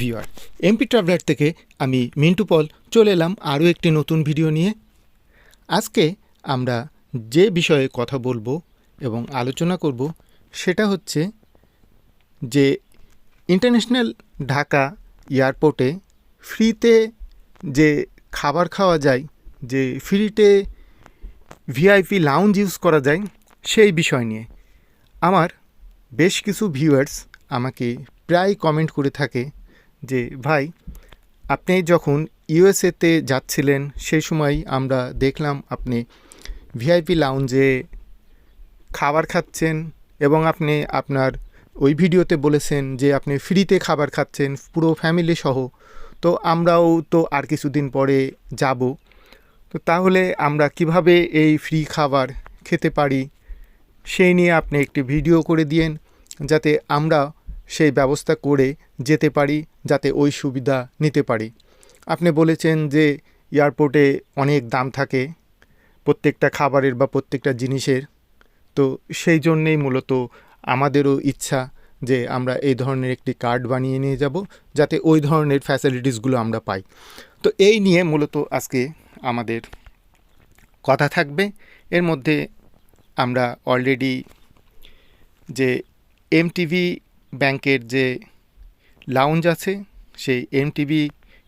Viewer, MP traveller থেকে আমি মিন্টু পল চলে এলাম আরও একটি নতুন ভিডিও নিয়ে। আজকে আমরা যে বিষয়ে কথা বলব এবং আলোচনা করব সেটা হচ্ছে যে ইন্টারন্যাশনাল ঢাকা এয়ারপোর্টে ফ্রিতে যে খাবার খাওয়া যায়, যে ফ্রিতে ভিআইপি লাউঞ্জ ইউজ করা যায়, সেই বিষয় নিয়ে। আমার বেশ কিছু ভিউয়ার্স আমাকে প্রায় কমেন্ট করে থাকে যে, ভাই, আপনি যখন ইউএসএতে যাচ্ছিলেন, সেই সময় আমরা দেখলাম আপনি ভিআইপি লাউঞ্জে খাবার খাচ্ছেন এবং আপনি আপনার ওই ভিডিওতে বলেছেন যে, আপনি ফ্রিতে খাবার খাচ্ছেন, পুরো ফ্যামিলি সহ। তো আমরাও তো আর কিছুদিন পরে যাব। তো তাহলে আমরা কীভাবে এই ফ্রি খাবার খেতে পারি? সেই নিয়ে আপনি একটি ভিডিও করে দিয়েন, যাতে আমরা সেই ব্যবস্থা করে যেতে পারি, যাতে ওই সুবিধা নিতে পারি। আপনি বলেছেন যে এয়ারপোর্টে অনেক দাম থাকে প্রত্যেকটা খাবারের বা প্রত্যেকটা জিনিসের। তো সেই জন্যেই মূলত আমাদেরও ইচ্ছা যে আমরা এই ধরনের একটি কার্ড বানিয়ে নিয়ে যাব, যাতে ওই ধরনের ফ্যাসিলিটিসগুলো আমরা পাই। তো এই নিয়ে মূলত আজকে আমাদের কথা থাকবে। এর মধ্যে আমরা অলরেডি যে এমটিভি ব্যাংকের যে লাউঞ্জ আছে, সেই এমটিভি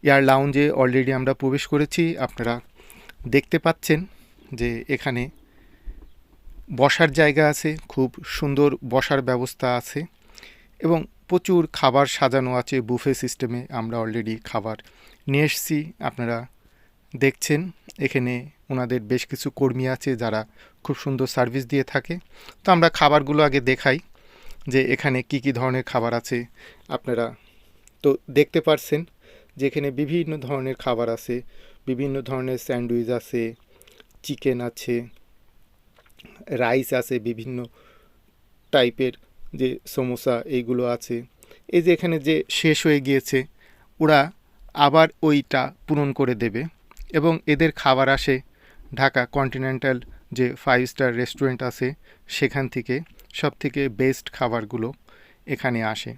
এয়ার লাউঞ্জে অলরেডি আমরা প্রবেশ করেছি। আপনারা দেখতে পাচ্ছেন যে এখানে বসার জায়গা আছে, খুব সুন্দর বসার ব্যবস্থা আছে এবং প্রচুর খাবার সাজানো আছে। বুফে সিস্টেমে আমরা অলরেডি খাবার নিয়ে এসেছি, আপনারা দেখছেন। এখানে ওনাদের বেশ কিছু কর্মী আছে যারা খুব সুন্দর সার্ভিস দিয়ে থাকে। তো আমরা খাবারগুলো আগে দেখাই। যে এখানে কি কি ধরনের খাবার আছে আপনারা তো দেখতে পারছেন যে এখানে বিভিন্ন ধরনের খাবার আছে, বিভিন্ন ধরনের স্যান্ডউইচ আছে, চিকেন আছে, রাইস আছে, বিভিন্ন টাইপের যে সমোসা এইগুলো আছে। এই যে এখানে যে শেষ হয়ে গিয়েছে, ওরা আবার ওইটা পূরণ করে দেবে এবং এদের খাবার আসে ঢাকা কন্টিনেন্টাল যে ফাইভ স্টার রেস্টুরেন্ট আছে সেখান থেকে। সব থেকে বেস্ট খাবারগুলো এখানে আসে।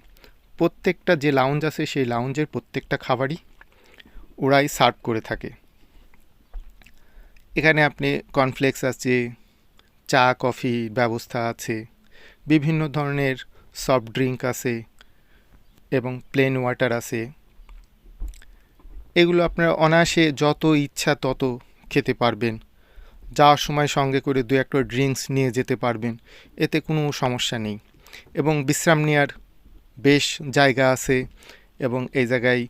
প্রত্যেকটা যে লাউঞ্জ আছে, সেই লাউঞ্জের প্রত্যেকটা খাবারই ওরাই সার্ভ করে থাকে। এখানে আপনি কর্নফ্লেক্স আছে, চা কফি ব্যবস্থা আছে, বিভিন্ন ধরনের সফট ড্রিঙ্ক আছে এবং প্লেন ওয়াটার আছে। এগুলো আপনারা অনায়াসে যত ইচ্ছা তত খেতে পারবেন। যাওয়ার সময় সঙ্গে করে দু একটা ড্রিঙ্কস নিয়ে যেতে পারবেন। এতে কোনো সমস্যা নেই। এবং বিশ্রাম নেওয়ার বেশ জায়গা আছে এবং এই জায়গায়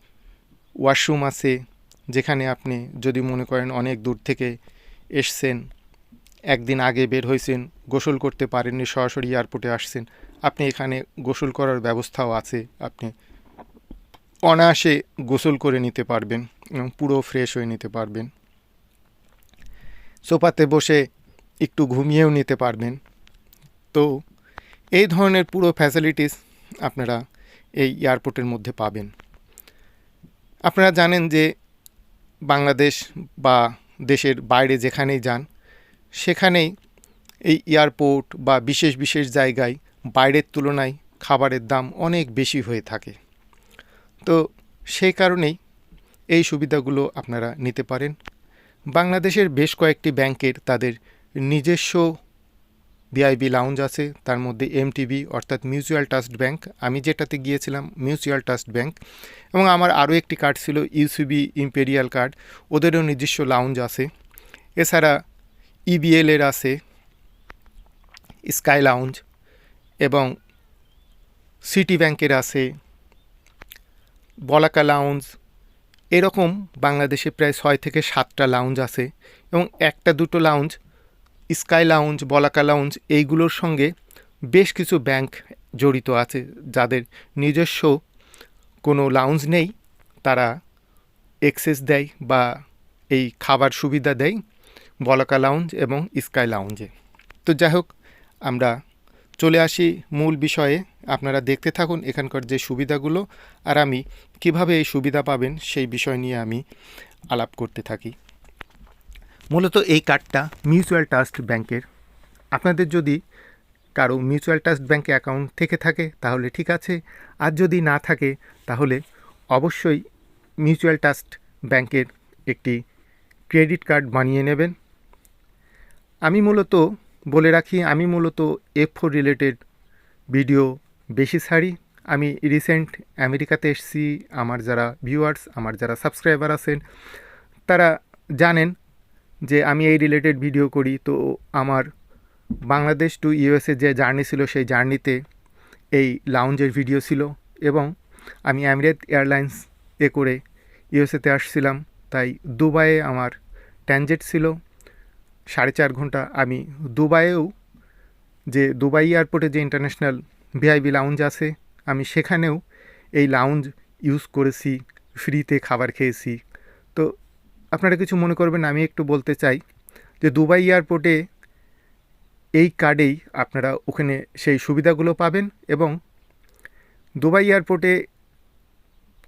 ওয়াশরুম আছে, যেখানে আপনি যদি মনে করেন অনেক দূর থেকে এসছেন, একদিন আগে বের হয়েছেন, গোসল করতে পারেননি, সরাসরি এয়ারপোর্টে আসছেন, আপনি এখানে গোসল করার ব্যবস্থাও আছে, আপনি অনায়াসে গোসল করে নিতে পারবেন এবং পুরো ফ্রেশ হয়ে নিতে পারবেন। সোফাতে বসে একটু ঘুমিয়েও নিতে পারবেন। তো, এই ধরনের পুরো ফ্যাসিলিটিস আপনারা এই এয়ারপোর্টের মধ্যে পাবেন। আপনারা জানেন যে বাংলাদেশ বা দেশের বাইরে যেখানেই যান, সেখানেই এই এয়ারপোর্ট বা বিশেষ বিশেষ জায়গায় বাইরের তুলনায় খাবারের দাম অনেক বেশি হয়ে থাকে। তো, সেই কারণেই এই সুবিধাগুলো আপনারা নিতে পারেন। বাংলাদেশের বেশ কয়েকটি ব্যাংকের তাদের নিজস্ব বিআইবি লাউঞ্জ আছে। তার মধ্যে এমটিবি অর্থাৎ মিউচুয়াল ট্রাস্ট ব্যাংক আমি যেটাতে গিয়েছিলাম মিউচুয়াল ট্রাস্ট ব্যাংক এবং আমার আরও একটি কার্ড ছিল ইউসিবি ইম্পেরিয়াল কার্ড ওদেরও নিজস্ব লাউঞ্জ আছে। এছাড়া ইবিএলের আছে স্কাই লাউঞ্জ এবং সিটি ব্যাংকের আছে বলাকা লাউঞ্জ এরকম বাংলাদেশে প্রায় ছয় থেকে সাতটা লাউঞ্জ আছে এবং একটা দুটো lounge sky lounge Balaka lounge এইগুলোর সঙ্গে বেশ কিছু ব্যাংক জড়িত আছে যাদের নিজস্ব কোনো লাউঞ্জ নেই, তারা এক্সেস দেয় বা এই খাবার সুবিধা দেয় বলাকা লাউঞ্জ এবং স্কাই লাউঞ্জে তো যাই হোক, আমরা চলে আসি মূল বিষয়ে। আপনারা দেখতে থাকুন এখানকার যে সুবিধাগুলো আর আমি কীভাবে এই সুবিধা পাবেন সেই বিষয় নিয়ে আমি আলাপ করতে থাকি। মূলত এই কার্ডটা মিউচুয়াল ট্রাস্ট ব্যাংকের। আপনাদের যদি কারও মিউচুয়াল ট্রাস্ট ব্যাংকে অ্যাকাউন্ট থেকে থাকে তাহলে ঠিক আছে, আর যদি না থাকে তাহলে অবশ্যই মিউচুয়াল ট্রাস্ট ব্যাংকের একটি ক্রেডিট কার্ড বানিয়ে নেবেন। আমি মূলত বলে রাখি, আমি মূলত এফ ফোর রিলেটেড ভিডিও বেশি ছাড়ি আমি রিসেন্ট আমেরিকাতে এসেছি, আমার যারা ভিউয়ার্স আমার যারা সাবস্ক্রাইবার আছেন, তারা জানেন যে আমি এই রিলেটেড ভিডিও করি। তো আমার বাংলাদেশ টু ইউএসএ যে জার্নি ছিল, সেই জার্নিতে এই লাউঞ্জের ভিডিও ছিল এবং আমি আমিরাত এয়ারলাইন্স এ করে ইউএসএতে আসছিলাম। তাই দুবাইয়ে আমার ট্যানজেট ছিল। সাড়ে চার ঘণ্টা আমি দুবাইয়েও যে দুবাই এয়ারপোর্টে যে ইন্টারন্যাশনাল ভিআইবি লাউঞ্জ আছে। আমি সেখানেও এই লাউঞ্জ ইউজ করেছি ফ্রিতে খাবার খেয়েছি। তো আপনারা কিছু মনে করবেন আমি একটু বলতে চাই যে দুবাই এয়ারপোর্টে এই কার্ডেই আপনারা ওখানে সেই সুবিধাগুলো পাবেন এবং দুবাই এয়ারপোর্টে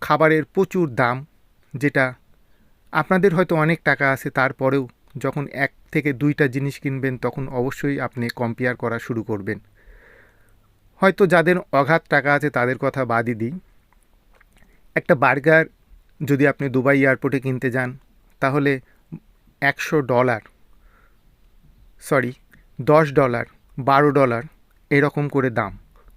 খাবারের প্রচুর দাম, যেটা আপনাদের হয়তো অনেক টাকা আছে, তারপরেও যখন এক থেকে দুইটা জিনিস কিনবেন, তখন অবশ্যই আপনি কম্পেয়ার করা শুরু করবেন। হয়তো যাদের অগাধ টাকা আছে তাদের কথা বাদই দিই। একটা বার্গার যদি আপনি দুবাই এয়ারপোর্টে কিনতে যান, তাহলে একশো ডলার, সরি, দশ ডলার, বারো ডলার এরকম করে দাম।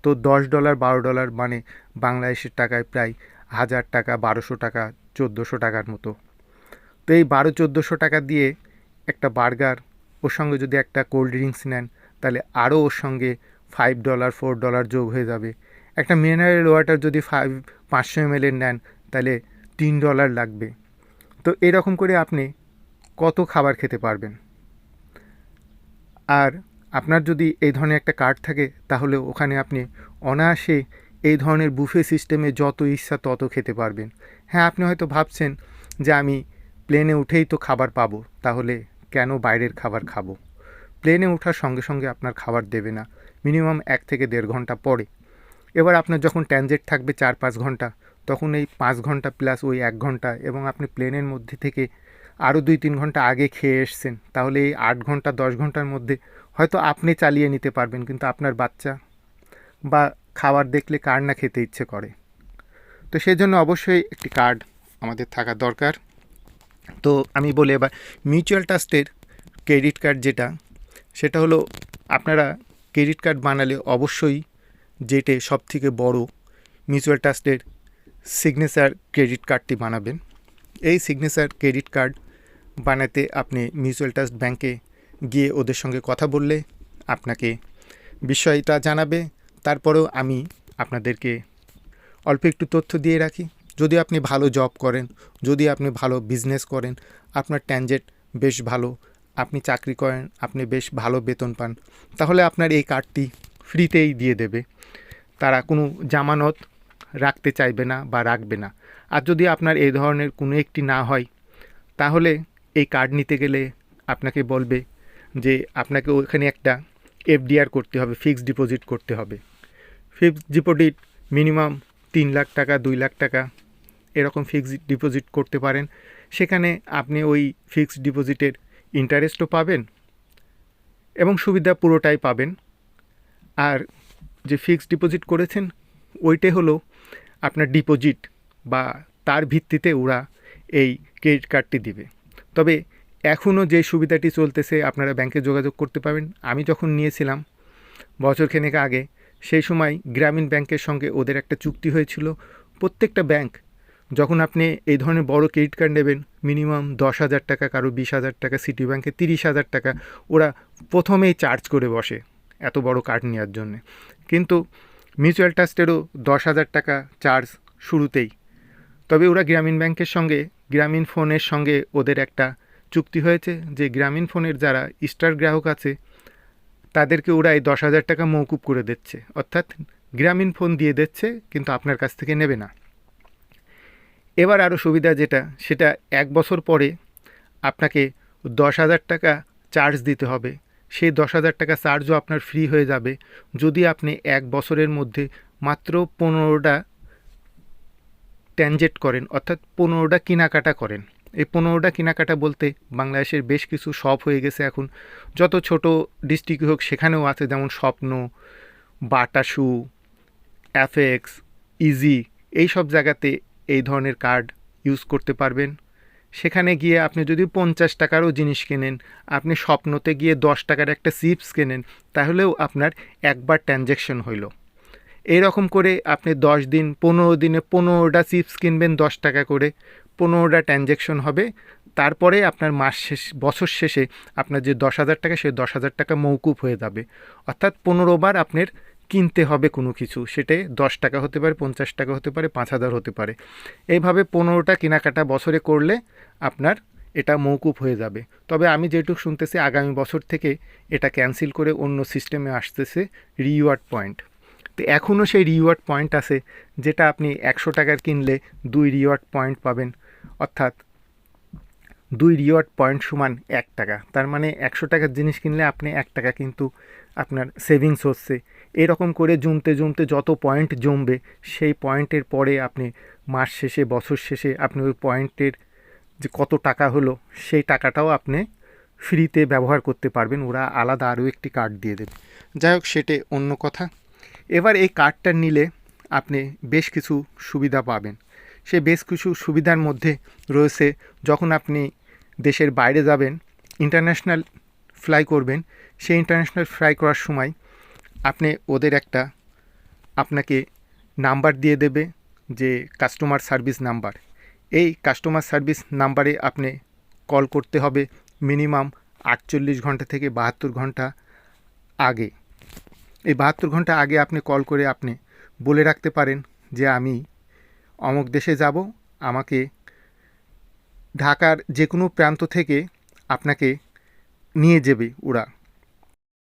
তো দশ ডলার, বারো ডলার মানে বাংলাদেশের টাকায় প্রায় হাজার টাকা, বারোশো টাকা, চোদ্দোশো টাকার মতো। তো এই বারো, চোদ্দোশো টাকা দিয়ে একটা বার্গার, ওর সঙ্গে যদি একটা কোল্ড ড্রিঙ্কস নেন, তাহলে আরও ওর সঙ্গে ফাইভ ডলার ফোর ডলার যোগ হয়ে যাবে। একটা মিনারেল ওয়াটার যদি ফাইভ পাঁচশো এমএলের নেন, তাহলে তিন ডলার লাগবে। তো এরকম করে আপনি কত খাবার খেতে পারবেন? আর আপনার যদি এই ধরনের একটা কার্ড থাকে, তাহলে ওখানে আপনি অনায়াসে এই ধরনের বুফে সিস্টেমে যত ইচ্ছা তত খেতে পারবেন। হ্যাঁ আপনি হয়তো ভাবছেন যে আমি প্লেনে উঠেই তো খাবার পাবো, তাহলে কেন বাইরের খাবার খাব? প্লেনে ওঠার সঙ্গে সঙ্গে আপনার খাবার দেবে না। মিনিমাম এক থেকে দেড় ঘণ্টা পরে। এবার আপনার যখন ট্যানজেট থাকবে চার পাঁচ ঘণ্টা, তখন এই পাঁচ ঘণ্টা প্লাস ওই এক ঘণ্টা এবং আপনি প্লেনের মধ্যে থেকে আরও দুই তিন ঘণ্টা আগে খেয়ে এসছেন, তাহলে এই আট ঘণ্টা, দশ ঘণ্টার মধ্যে হয়তো আপনি চালিয়ে নিতে পারবেন কিন্তু আপনার বাচ্চা বা খাবার দেখলে কার না খেতে ইচ্ছে করে। তো সেই জন্য অবশ্যই একটি কার্ড আমাদের থাকা দরকার। তো আমি বলি এবার মিউচুয়াল ট্রাস্টের ক্রেডিট কার্ড যেটা, সেটা হলো আপনারা ক্রেডিট কার্ড বানালে অবশ্যই যেটে সব থেকে বড়ো মিউচুয়াল ট্রাস্টের সিগনেচার ক্রেডিট কার্ডটি বানাবেন। এই সিগনেচার ক্রেডিট কার্ড বানাতে আপনি মিউচুয়াল ট্রাস্ট ব্যাংকে গিয়ে ওদের সঙ্গে কথা বললে আপনাকে বিষয়টা জানাবে। তারপরেও আমি আপনাদেরকে অল্প একটু তথ্য দিয়ে রাখি। যদি আপনি ভালো জব করেন, যদি আপনি ভালো বিজনেস করেন, আপনার ট্যানজেট বেশ ভালো। আপনি চাকরি করেন, আপনি বেশ ভালো বেতন পান, তাহলে আপনার এই কার্ডটি ফ্রিতেই দিয়ে দেবে। তারা কোনো জামানত রাখতে চাইবে না বা রাখবে না। আর যদি আপনার এই ধরনের কোনো একটি না হয়, তাহলে এই কার্ড নিতে গেলে আপনাকে বলবে যে আপনাকে ওখানে একটা এফডিআর করতে হবে, ফিক্সড ডিপোজিট করতে হবে। ফিক্সড ডিপোজিট মিনিমাম তিন লাখ টাকা, দুই লাখ টাকা এরকম ফিক্সড ডিপোজিট করতে পারেন। সেখানে আপনি ওই ফিক্সড ডিপোজিটের ইন্টারেস্টও পাবেন এবং সুবিধা পুরোটাই পাবেন। আর যে ফিক্সড ডিপোজিট করেছেন ওইটাই হলো আপনার ডিপোজিট বা তার ভিত্তিতে ওরা এই ক্রেডিট কার্ডটি দিবে। তবে এখনও যে সুবিধাটি চলতেছে, আপনারা ব্যাংকে যোগাযোগ করতে পারবেন। আমি যখন নিয়েছিলাম বছরখানেক আগে, সেই সময় গ্রামীণ ব্যাংকের সঙ্গে ওদের একটা চুক্তি হয়েছিল। প্রত্যেকটা ব্যাংক যখন আপনি এই ধরনের বড় ক্রেডিট কার্ড নেবেন মিনিমাম দশ হাজার টাকা, কারও বিশ হাজার টাকা সিটি ব্যাংকে তিরিশ হাজার টাকা, ওরা প্রথমেই চার্জ করে বসে এত বড় কার্ড নেওয়ার জন্যে। কিন্তু মিউচুয়াল ট্রাস্টেরও দশ হাজার টাকা চার্জ শুরুতেই। তবে ওরা গ্রামীণ ব্যাংকের সঙ্গে, গ্রামীণ ফোনের সঙ্গে ওদের একটা চুক্তি হয়েছে যে, গ্রামীণ ফোনের যারা স্টার গ্রাহক আছে, তাদেরকে ওরা এই দশ হাজার টাকা মৌকুব করে দিচ্ছে। অর্থাৎ গ্রামীণ ফোন দিয়ে দিচ্ছে, কিন্তু আপনার কাছ থেকে নেবে না। এবার আরও সুবিধা যেটা, সেটা এক বছর পরে আপনাকে দশ হাজার টাকা চার্জ দিতে হবে। সেই দশ হাজার টাকা চার্জও আপনার ফ্রি হয়ে যাবে। যদি আপনি এক বছরের মধ্যে মাত্র পনেরোটা ট্যানজেট করেন, অর্থাৎ পনেরোটা কেনাকাটা করেন। এই পনেরোটা কেনাকাটা বলতে বাংলাদেশের বেশ কিছু শপ হয়ে গেছে এখন। যত ছোট ডিস্ট্রিক্ট হোক, সেখানেও আছে যেমন স্বপ্ন বাটা শু অ্যাফেক্স ইজি এই সব জায়গাতে এই ধরনের কার্ড ইউজ করতে পারবেন। সেখানে গিয়ে আপনি যদি পঞ্চাশ টাকারও জিনিস কেনেন, আপনি স্বপ্নতে গিয়ে দশ টাকার একটা চিপস কেনেন, তাহলেও আপনার একবার ট্রানজ্যাকশন হইল। এইরকম করে আপনি দশ দিন, পনেরো দিনে পনেরোটা চিপস কিনবেন দশ টাকা করে, পনেরোটা ট্রানজ্যাকশন হবে। তারপরে আপনার মাস শেষ, বছর শেষে আপনার যে দশ হাজার টাকা সেই দশ হাজার টাকা মৌকুব হয়ে যাবে। অর্থাৎ পনেরো বার আপনার কিনতে হবে কোনো কিছু সেটাই দশ টাকা হতে পারে, পঞ্চাশ টাকা হতে পারে, পাঁচ হাজার হতে পারে। এইভাবে পনেরোটা কেনাকাটা বছরে করলে আপনার এটা মৌকুব হয়ে যাবে। তবে আমি যেটুকু শুনতেছি, আগামী বছর থেকে এটা ক্যান্সেল করে অন্য সিস্টেমে আসতেছে রিওয়ার্ড পয়েন্ট। তো এখনও সেই রিওয়ার্ড পয়েন্ট আছে, যেটা আপনি একশো টাকার কিনলে দুই রিওয়ার্ড পয়েন্ট পাবেন। অর্থাৎ দুই রিওয়ার্ড পয়েন্ট সমান এক টাকা। তার মানে একশো টাকার জিনিস কিনলে আপনি এক টাকা কিন্তু আপনার সেভিংস হচ্ছে। এরকম করে জমতে জমতে যত পয়েন্ট জমবে, সেই পয়েন্টের পরে আপনি মাস শেষে, বছর শেষে আপনি ওই পয়েন্টের যে কত টাকা হলো, সেই টাকাটাও আপনি ফ্রিতে ব্যবহার করতে পারবেন। ওরা আলাদা আরও একটি কার্ড দিয়ে দেবে। যাই হোক সেটা অন্য কথা। এবার এই কার্ডটা নিলে আপনি বেশ কিছু সুবিধা পাবেন। সে বেশ কিছু সুবিধার মধ্যে রয়েছে। যখন আপনি দেশের বাইরে যাবেন ইন্টারন্যাশনাল ফ্লাই করবেন, সেই ইন্টারন্যাশনাল ফ্লাই করার সময় আপনি ওদের একটা আপনাকে নাম্বার দিয়ে দেবে যে কাস্টমার সার্ভিস নাম্বার। এই কাস্টমার সার্ভিস নাম্বারে আপনি কল করতে হবে মিনিমাম আটচল্লিশ ঘণ্টা থেকে বাহাত্তর ঘণ্টা আগে। এই বাহাত্তর ঘণ্টা আগে আপনি কল করে আপনি বলে রাখতে পারেন যে আমি অমুক দেশে যাব, আমাকে ঢাকার যে কোনো প্রান্ত থেকে আপনাকে নিয়ে যাবে ওরা।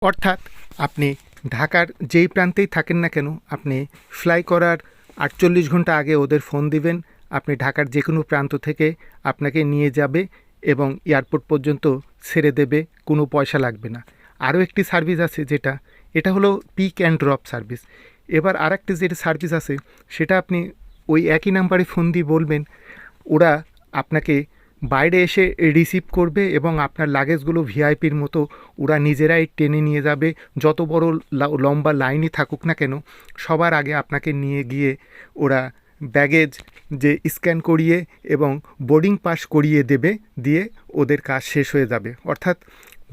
অর্থাৎ আপনি ঢাকার যেই প্রান্তেই থাকেন না কেন, আপনি ফ্লাই করার আটচল্লিশ ঘণ্টা আগে ওদের ফোন দিবেন, আপনি ঢাকার যে কোনো প্রান্ত থেকে আপনাকে নিয়ে যাবে এবং এয়ারপোর্ট পর্যন্ত ছেড়ে দেবে, কোনো পয়সা লাগবে না। আরও একটি সার্ভিস আছে যেটা, এটা হলো পিক অ্যান্ড ড্রপ সার্ভিস এবার আর একটি যেটা সার্ভিস আছে, সেটা আপনি ওই একই নাম্বারে ফোন দিয়ে বলবেন, ওরা আপনাকে বাইরে এসে রিসিভ করবে এবং আপনার লাগেজগুলো ভিআইপির মতো ওরা নিজেরাই টেনে নিয়ে যাবে। যত বড় লম্বা লাইনই থাকুক না কেন, সবার আগে আপনাকে নিয়ে গিয়ে ওরা ব্যাগেজ যে স্ক্যান করিয়ে এবং বোর্ডিং পাস করিয়ে দেবে, দিয়ে ওদের কাজ শেষ হয়ে যাবে। অর্থাৎ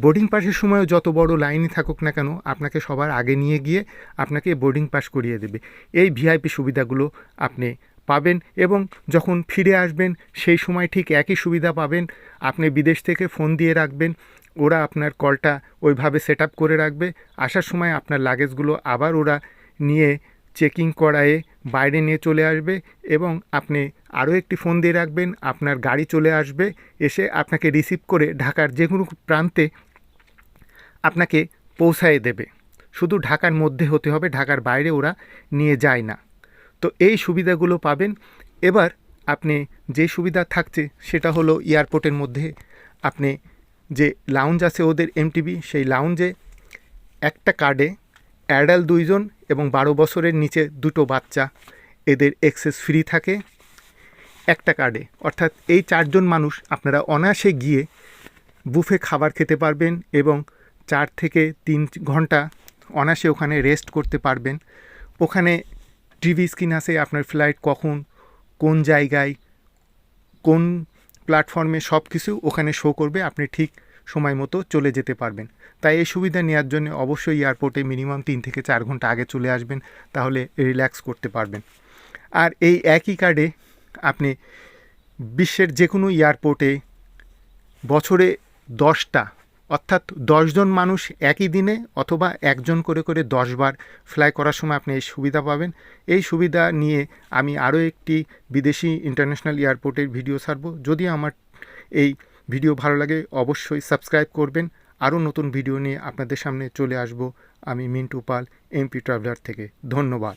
বোর্ডিং পাসের সময়ও যত বড় লাইনই থাকুক না কেন, আপনাকে সবার আগে নিয়ে গিয়ে আপনাকে বোর্ডিং পাস করিয়ে দেবে। এই ভিআইপি সুবিধাগুলো আপনি পাবেন এবং যখন ফিরে আসবেন, সেই সময় ঠিক একই সুবিধা পাবেন। আপনি বিদেশ থেকে ফোন দিয়ে রাখবেন, ওরা আপনার কলটা ওইভাবে সেট করে রাখবে। আসার সময় আপনার লাগেজগুলো আবার ওরা নিয়ে চেকিং করায়ে বাইরে নিয়ে চলে আসবে এবং আপনি আরও একটি ফোন দিয়ে রাখবেন, আপনার গাড়ি চলে আসবে, এসে আপনাকে রিসিভ করে ঢাকার যে কোনো প্রান্তে আপনাকে পৌঁছায় দেবে। শুধু ঢাকার মধ্যে হতে হবে, ঢাকার বাইরে ওরা নিয়ে যায় না। তো এই সুবিধাগুলো পাবেন। এবার আপনি যে সুবিধা থাকছে সেটা হলো এয়ারপোর্টের মধ্যে আপনি যে লাউঞ্জ আছে ওদের এমটিবি সেই লাউঞ্জে একটা কার্ডে অ্যাডাল দুইজন এবং বারো বছরের নিচে দুটো বাচ্চা, এদের এক্সেস ফ্রি থাকে। একটা কার্ডে অর্থাৎ এই চারজন মানুষ আপনারা অনায়াসে গিয়ে বুফে খাবার খেতে পারবেন এবং চার থেকে তিন ঘণ্টা অনায়াসে ওখানে রেস্ট করতে পারবেন। ওখানে টিভি স্ক্রিন আছে আপনার ফ্লাইট কখন, কোন জায়গায়, কোন প্ল্যাটফর্মে সব কিছু ওখানে শো করবে, আপনি ঠিক সময় মতো চলে যেতে পারবেন। তাই এই সুবিধা নেওয়ার জন্য অবশ্যই এয়ারপোর্টে মিনিমাম তিন থেকে চার ঘণ্টা আগে চলে আসবেন, তাহলে রিল্যাক্স করতে পারবেন। আর এই একই কার্ডে আপনি বিশ্বের যে কোনো এয়ারপোর্টে বছরে দশটা অর্থাৎ দশজন মানুষ একই দিনে অথবা একজন করে করে দশবার ফ্লাই করার সময় আপনি এই সুবিধা পাবেন। এই সুবিধা নিয়ে আমি আরও একটি বিদেশি ইন্টারন্যাশনাল এয়ারপোর্টের ভিডিও ছাড়ব। যদি আমার এই ভিডিও ভালো লাগে, অবশ্যই সাবস্ক্রাইব করবেন। আরও নতুন ভিডিও নিয়ে আপনাদের সামনে চলে আসব। আমি মিন্টু পাল এমপি ট্রাভেলার থেকে। ধন্যবাদ।